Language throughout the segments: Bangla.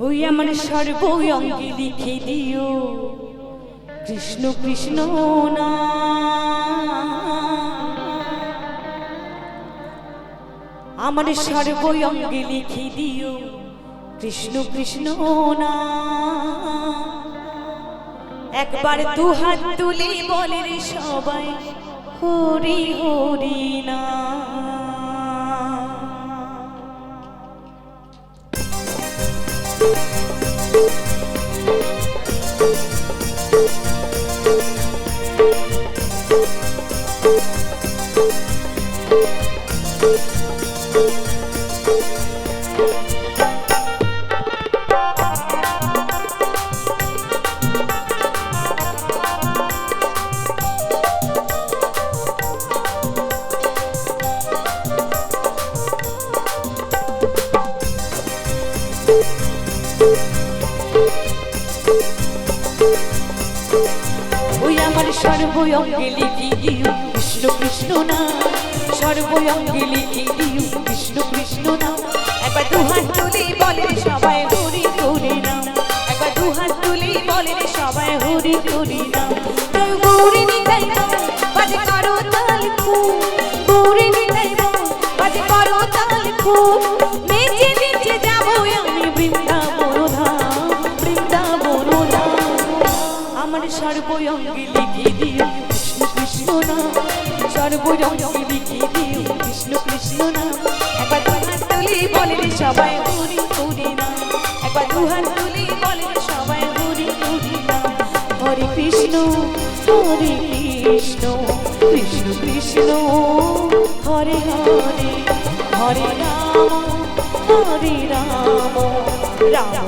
ওই আমার সর্ব অঙ্গে লিখে দিও। কৃষ্ণ কৃষ্ণ না। আমার সর্ব অঙ্গে লিখে দিও। কৃষ্ণ কৃষ্ণ না। একবার দু হাত তুলে বলে সবাই, হরি হরি না। সর্বঙ্গে লিখি দিও কৃষ্ণ কৃষ্ণ না। সর্বঙ্গে লিখি দিও কৃষ্ণ কৃষ্ণ না। একবার দু হাত তুলে বলে সবাই হরি হরি নাম একবার দু হাত তুলে বলে সবাই হরি হরি না। আমার সর্বঙ্গে লিখে দিও কৃষ্ণ কৃষ্ণ না। সর্বঙ্গে লিখে দিও কৃষ্ণ কৃষ্ণ না। একবার দু হাত তুলি বলে রে সবাই হরি হরি না। একবার দু হাত তুলি বলে রে সবাই হরি হরি না। হরে কৃষ্ণ হরে কৃষ্ণ কৃষ্ণ কৃষ্ণ, হরে হরে হরে রাম হরে রাম রাম।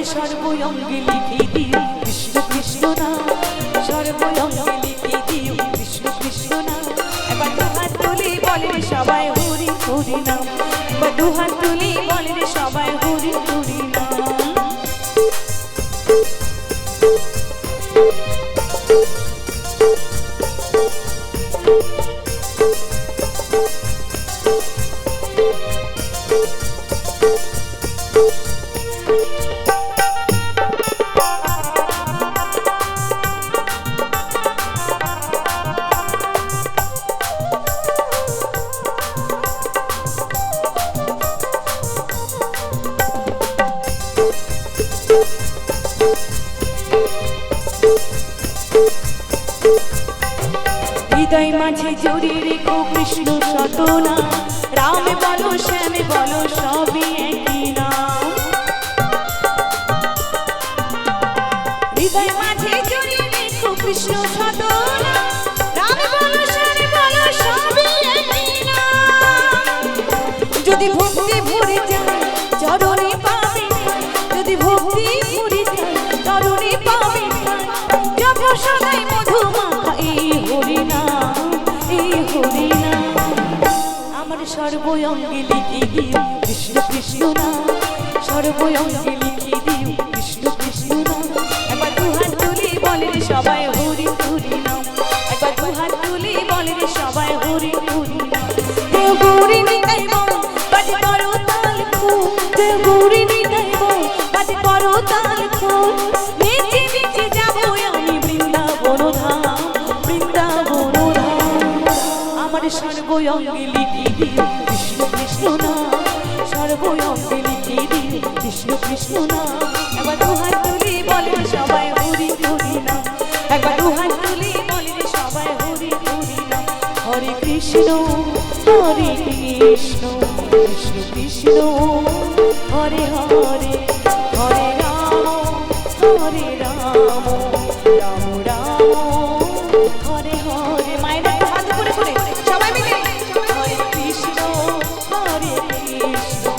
আমার সর্বঙ্গে লিখে দিও কৃষ্ণ কৃষ্ণ না সর্বঙ্গে লিখে দিও কৃষ্ণ কৃষ্ণ না। এবার দুহাত তুলি বলে সবাই হরি হরি না, এবার দুহাত তুলি বলে সবাই হরি হরি নাম মাঝে জড়িয়ে রেখো কৃষ্ণ সতনা রাম বলো, শ্যাম বলো, সবই একই নাম। হৃদয় মাঝে জড়িয়ে রেখো কৃষ্ণ সর্বঙ্গে লিখে দিও কৃষ্ণ কৃষ্ণ নাম সর্বঙ্গে লিখে দিও কৃষ্ণ কৃষ্ণ নাম একবার দু হাত তুলি বলে সবাই হরি হরি নাম একবার দু হাত তুলি বলে সবাই হরি হরি নাম গৌরী নিতাই তাল দেও গৌরী নিতাই বল বাজে করো তাল খো নিচে নিচে যাব আমি বৃন্দাবন ধাম বৃন্দাবন ধাম আমার সর্বঙ্গে লিখি দিও। কৃষ্ণ কৃষ্ণ না দিও কৃষ্ণ কৃষ্ণ না। তুলি বলে সবাই হরি হরি না। একবার তুলি বলে সবাই হরি হরি না। হরে কৃষ্ণ হরে কৃষ্ণ। হরে